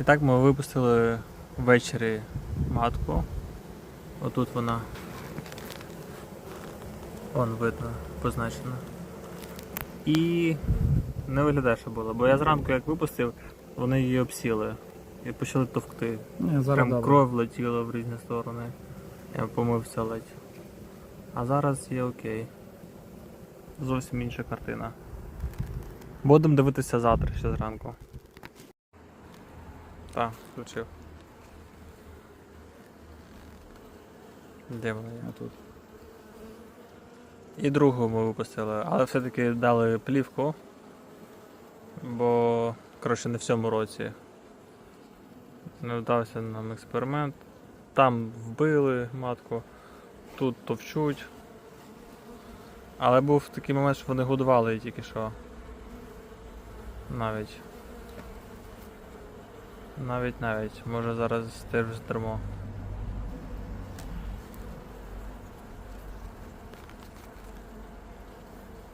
І так ми випустили ввечері матку. Отут вона. Вон видно, позначено. І не виглядає, що було, бо я зранку як випустив, вони її обсіли і почали товкти. Ні, зараз Прям кров летіла в різні сторони. Я помився ледь. А зараз є окей. Зовсім інша картина. Будемо дивитися завтра ще зранку. Так, включив. Де вона є? А тут. І другу ми випустили, але все-таки дали плівку. Бо, коротше, не в цьому році. Не вдався нам експеримент. Там вбили матку, тут товчуть. Але був такий момент, що вони годували тільки що. Навіть. Навіть навіть. Може зараз теж здармо.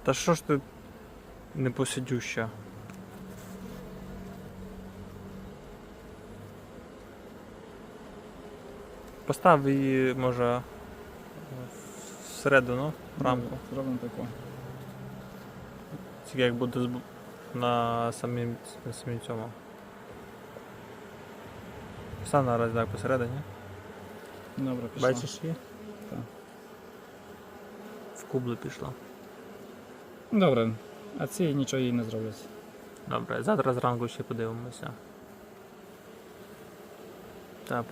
Та що ж ти непосидюща? Постав її, може, всередину в рамку. Зробимо таку. Тільки як буде на самім, на самім цьому. Постав наразі так посередині. Добре, пішла. Бачиш її? Так. В кублу пішла. Добре. А ці нічого їй не зроблять. Добре, завтра зранку ще подивимося. Так,